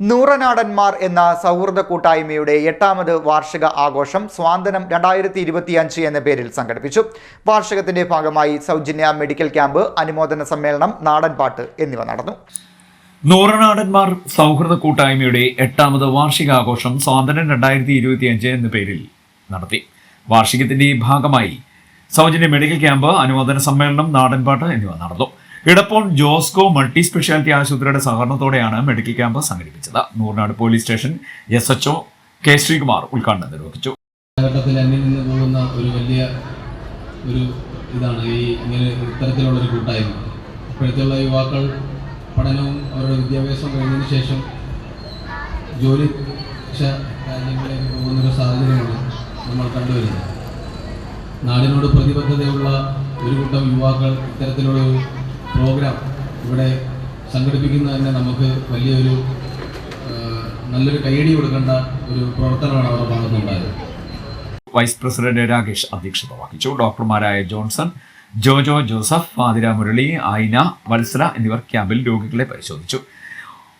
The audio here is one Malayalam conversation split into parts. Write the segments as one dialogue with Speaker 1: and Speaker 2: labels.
Speaker 1: നൂറനാടന്മാർ എന്ന സൗഹൃദ കൂട്ടായ്മയുടെ എട്ടാമത് വാർഷിക ആഘോഷം സ്വാന്തനം രണ്ടായിരത്തി ഇരുപത്തിയഞ്ച് എന്ന പേരിൽ സംഘടിപ്പിച്ചു. വാർഷികത്തിന്റെ ഭാഗമായി സൗജന്യ മെഡിക്കൽ ക്യാമ്പ് അനുമോദന സമ്മേളനം നാടൻപാട്ട് എന്നിവ നടന്നു.
Speaker 2: നൂറനാടന്മാർ സൗഹൃദ കൂട്ടായ്മയുടെ എട്ടാമത് വാർഷികാഘോഷം സ്വാതന്ത്ര്യം രണ്ടായിരത്തി ഇരുപത്തിയഞ്ച് എന്ന പേരിൽ നടത്തി. വാർഷികത്തിന്റെ ഭാഗമായി സൗജന്യ മെഡിക്കൽ ക്യാമ്പ് അനുമോദന സമ്മേളനം നാടൻപാട്ട് എന്നിവ നടന്നു. ഇടപ്പോൺ ജോസ്കോ മൾട്ടി സ്പെഷ്യാലിറ്റി ആശുപത്രിയുടെ സഹകരണത്തോടെയാണ് മെഡിക്കൽ ക്യാമ്പ് സംഘടിപ്പിച്ചത്. Nooranad police station S HO K Sreekumar ഉദ്ഘാടനം നിർവഹിച്ചു.
Speaker 3: ഒരു വലിയ ഒരു ഇതാണ് ഈ ഇങ്ങനെ ഇത്തരത്തിലുള്ളൊരു കൂട്ടായ്മ. ഇപ്പോഴത്തെയുള്ള യുവാക്കൾ പഠനവും അവരുടെ വിദ്യാഭ്യാസവും കഴിഞ്ഞതിന് ശേഷം ജോലി രാജ്യങ്ങളിലേക്ക് പോകുന്നൊരു സാഹചര്യമാണ് നമ്മൾ കണ്ടുവരുന്നത്. നാടിനോട് പ്രതിബദ്ധതയുള്ള ഒരു കൂട്ടം യുവാക്കൾ ഇത്തരത്തിലുള്ള പ്രോഗ്രാം ഇവിടെ സംഘടിപ്പിക്കുന്നത് തന്നെ നമുക്ക് വലിയൊരു നല്ലൊരു കൈയടി കൊടുക്കേണ്ട ഒരു പ്രവർത്തനമാണ് അവരുടെ ഭാഗത്തുണ്ടായത്
Speaker 2: വൈസ് പ്രസിഡന്റ് രാകേഷ് അധ്യക്ഷത വഹിച്ചു. ഡോക്ടർമാരായ Johnson Jojo Joseph Fathira Murali Aina Vatsala എന്നിവർ ക്യാമ്പിൽ രോഗികളെ പരിശോധിച്ചു.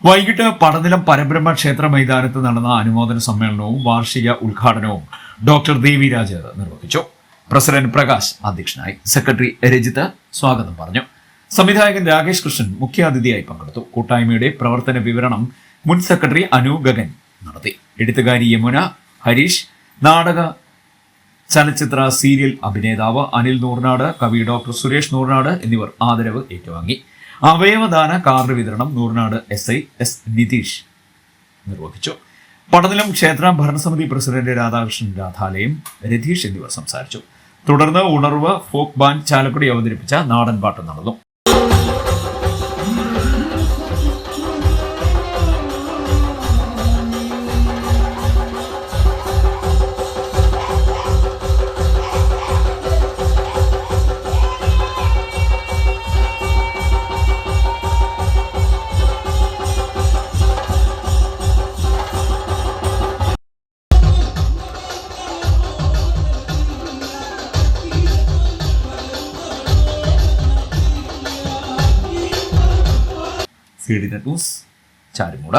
Speaker 2: വൈകിട്ട് പടനിലം പരബ്രഹ്മ ക്ഷേത്ര മൈതാനത്ത് നടന്ന അനുമോദന സമ്മേളനവും വാർഷിക ഉദ്ഘാടനവും ഡോക്ടർ ദേവിരാജ് നിർവഹിച്ചു. പ്രസിഡന്റ് പ്രകാശ് അധ്യക്ഷനായി. സെക്രട്ടറി രജിത്ത് സ്വാഗതം പറഞ്ഞു. സംവിധായകൻ രാകേഷ് കൃഷ്ണൻ മുഖ്യാതിഥിയായി പങ്കെടുത്തു. കൂട്ടായ്മയുടെ പ്രവർത്തന വിവരണം മുൻ സെക്രട്ടറി അനു ഗഗൻ നടത്തി. എഴുത്തുകാരി യമുന ഹരീഷ് നാടക ചലച്ചിത്ര സീരിയൽ അഭിനേതാവ് അനിൽ നൂർനാട് കവി ഡോക്ടർ സുരേഷ് നൂർനാട് എന്നിവർ ആദരവ് ഏറ്റുവാങ്ങി. അവയവദാന കാർഡ് വിതരണം Nooranad S I S Nitheesh നിർവഹിച്ചു. പടനിലം ക്ഷേത്ര ഭരണസമിതി പ്രസിഡന്റ് രാധാകൃഷ്ണൻ രാധാലയം രതീഷ് എന്നിവർ സംസാരിച്ചു. തുടർന്ന് ഉണർവ് ഫോക്ക് ബാൻഡ് ചാലക്കുടി അവതരിപ്പിച്ച നാടൻ പാട്ട് നടന്നു. C D net news Charummood